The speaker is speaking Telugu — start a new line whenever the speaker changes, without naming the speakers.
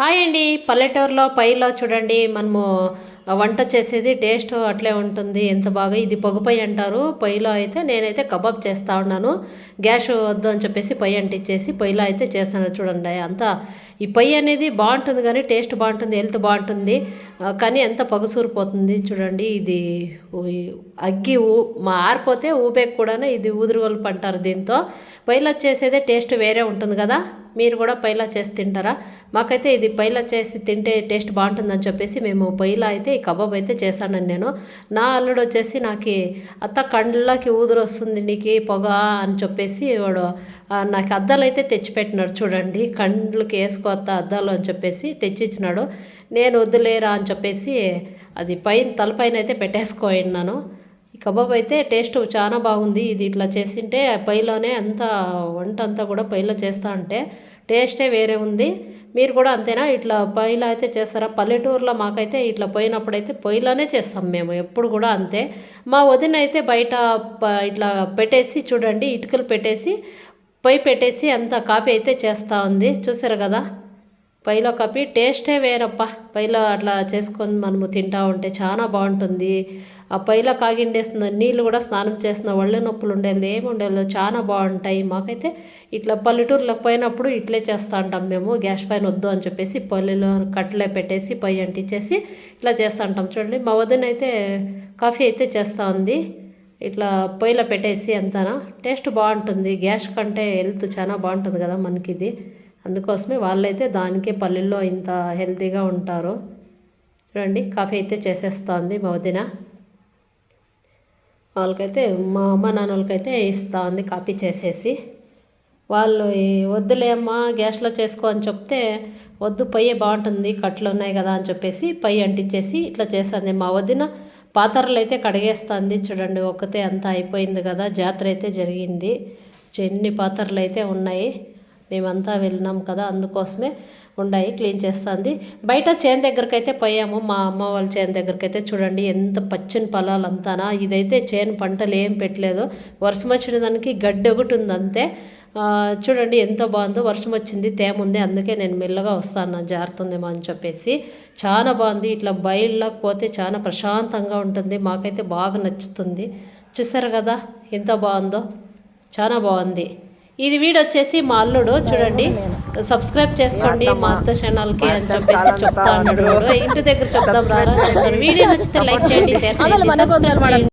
హాయ్ అండి. పల్లెటూరులో పైలో చూడండి. మనము వంట చేసేది టేస్ట్ అట్లే ఉంటుంది. ఎంత బాగా ఇది పొగపొయ్యి అంటారు. పొయ్యిలో అయితే నేనైతే కబాబ్ చేస్తూ ఉన్నాను. గ్యాస్ వద్దు అని చెప్పేసి పొయ్యి అంటించేసి పొయ్యిలో అయితే చేస్తాను. చూడండి అంతా ఈ పొయ్యి అనేది బాగుంటుంది కానీ టేస్ట్ బాగుంటుంది హెల్త్ బాగుంటుంది. కానీ ఎంత పొగసూరిపోతుంది చూడండి. ఇది అగ్గి ఊ మా ఆరిపోతే ఊపేకి కూడా ఇది ఊదురుగొలుపు అంటారు దీంతో. పైలా చేసేదే టేస్ట్ వేరే ఉంటుంది కదా. మీరు కూడా పైలా చేసి తింటారా? మాకైతే ఇది పైలా చేసి తింటే టేస్ట్ బాగుంటుందని చెప్పేసి మేము పైలా అయితే ఈ కబాబ్ అయితే చేశాను నేను. నా అల్లుడు వచ్చేసి నాకు అత్త కండ్లకి ఊదురు వస్తుంది నీకు పొగ అని చెప్పేసి వాడు నాకు అద్దాలు అయితే తెచ్చిపెట్టినాడు చూడండి. కండ్లకి వేసుకో అత్త అద్దాలు అని చెప్పేసి తెచ్చిచ్చినాడు. నేను వద్దులేరా అని చెప్పేసి అది పైన తలపైన అయితే పెట్టేసుకోయినాను కబాబ్ అయితే టేస్ట్ చాలా బాగుంది. ఇది ఇట్లా చేసింటే పైలోనే అంతా వంట అంతా కూడా పైలో చేస్తా అంటే టేస్టే వేరే ఉంది. మీరు కూడా అంతేనా? ఇట్లా పొయ్యిలో అయితే చేస్తారా? పల్లెటూరులో మాకైతే ఇట్లా పోయినప్పుడైతే పొయ్యిలోనే చేస్తాం మేము. ఎప్పుడు కూడా అంతే. మా వదిన అయితే బయట ఇట్లా పెట్టేసి చూడండి ఇటుకలు పెట్టేసి పొయ్యి పెట్టేసి అంత కాపీ అయితే చేస్తూ ఉంది. చూసారు కదా? పైలో కప్పి టేస్టే వేరప్ప. పైలో అట్లా చేసుకొని మనము తింటా ఉంటే చాలా బాగుంటుంది. ఆ పైలో కాగిండేస్తున్న నీళ్ళు కూడా స్నానం చేసిన వళ్ళే నొప్పులు ఉండేది ఏమి ఉండేది చాలా బాగుంటాయి. మాకైతే ఇట్లా పల్లెటూరులోకి పోయినప్పుడు ఇట్లే చేస్తూ ఉంటాం మేము. గ్యాస్ పైన వద్దు అని చెప్పేసి పల్లెలో కట్టలే పెట్టేసి పై అంటించేసి ఇట్లా చేస్తూ ఉంటాం. చూడండి మా వదిన అయితే కాఫీ అయితే చేస్తూ ఉంది. ఇట్లా పొయ్యిలో పెట్టేసి అంతానా. టేస్ట్ బాగుంటుంది. గ్యాస్ కంటే హెల్త్ చాలా బాగుంటుంది కదా మనకి ఇది అందుకోసమే వాళ్ళైతే దానికే పల్లెల్లో ఇంత హెల్తీగా ఉంటారు. చూడండి కాఫీ అయితే చేసేస్తుంది మా వదిన. వాళ్ళకైతే మా అమ్మ నాన్న వాళ్ళకైతే ఇస్తా ఉంది కాపీ చేసేసి. వాళ్ళు వద్దులే అమ్మా గ్యాస్లో చేసుకో అని చెప్తే వద్దు పొయ్యి బాగుంటుంది కట్లు ఉన్నాయి కదా అని చెప్పేసి పొయ్యి అంటించేసి ఇట్లా చేస్తుంది. మా వదిన పాత్రలు అయితే కడిగేస్తుంది. చూడండి ఒక్కతే అంతా అయిపోయింది కదా జాతర అయితే జరిగింది. ఎన్ని పాత్రలు అయితే ఉన్నాయి. మేమంతా వెళ్ళినాం కదా అందుకోసమే ఉండాయి క్లీన్ చేస్తుంది. బయట చేను దగ్గరకైతే పోయాము. మా అమ్మ వాళ్ళ చేను దగ్గరకైతే చూడండి ఎంత పచ్చని పొలాలు అంతానా ఇదైతే చేను పంటలు ఏం పెట్టలేదు. వర్షం వచ్చిన దానికి గడ్డి ఒకటి ఉంది అంతే చూడండి ఎంత బాగుందో. వర్షం వచ్చింది తేమ ఉంది అందుకే నేను మెల్లగా వస్తాను జారుతుందేమో అని చెప్పేసి. చాలా బాగుంది. ఇట్లా బయల్లో పోతే చాలా ప్రశాంతంగా ఉంటుంది. మాకైతే బాగా నచ్చుతుంది. చూసారు కదా ఎంత బాగుందో. చాలా బాగుంది. ఇది వీడు వచ్చేసి మా అల్లుడు చూడండి. సబ్స్క్రైబ్ చేసుకోండి మా అత్త ఛానల్కి అని చెప్పేసి చెప్తా అన్నాడు. వాడు. ఇంటి దగ్గర చెప్దాం రారా. వీడియో నచ్చితే లైక్ చేయండి షేర్ చేయండి. సబ్స్క్రైబ్ చేయండి.